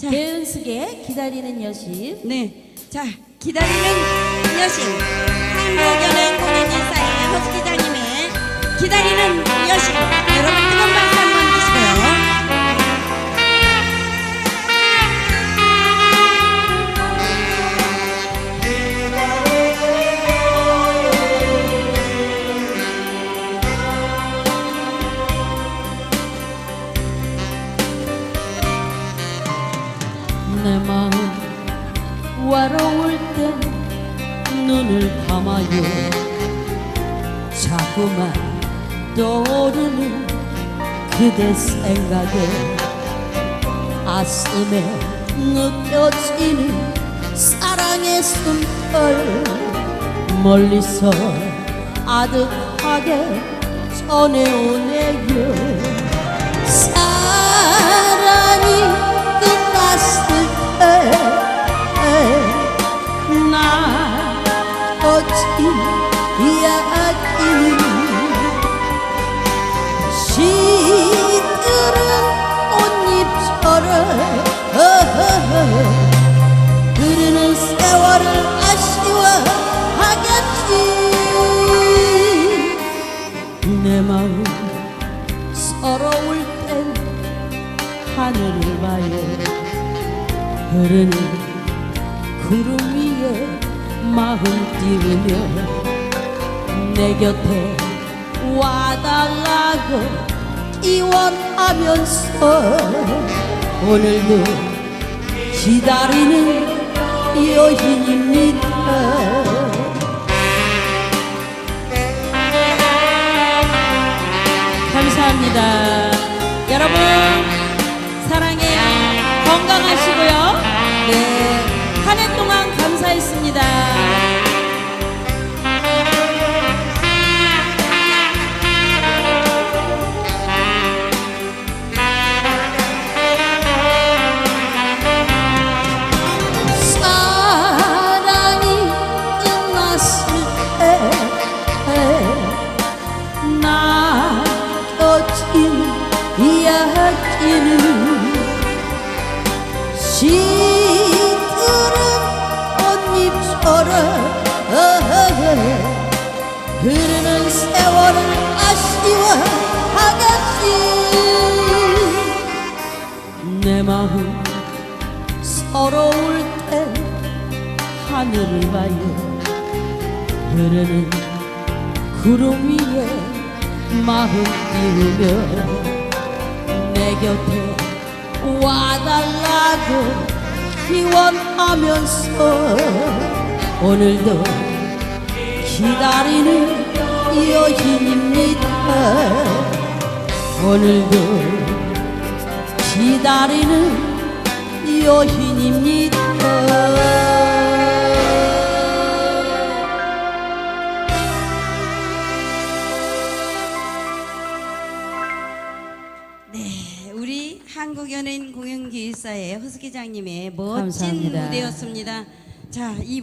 자. 배은숙의 기다리는 여심. 네. 자, 기다리는 여신. 한국연예인 공연일사의 허수 기자님의 기다리는 여신. 여러분 내 마음 외로울 땐 눈을 감아요. 자꾸만 떠오르는 그대 생각에 가슴에 느껴지는 사랑의 숨결. 멀리서 아득하게 전해오네요 사랑 세월을 아쉬워하겠지. 내 마음 서러울 구름 위에 마음 띄우며 내 곁에 와달라고 기원하면서 오늘도 기다리는 여인입니다 감사합니다. 여러분 흐르는 세월을 아쉬워하겠지. 내 마음 서러울 땐 하늘을 봐요. 흐르는 구름 위에 마음 띄우며 내 곁에 와달라고 기원하면서 오늘도 기다리는 여인입니다. 오늘도 기다리는 여인입니다 한국연예인 공연기일사의 허수 기장님의 멋진 감사합니다. 무대였습니다. 자, 이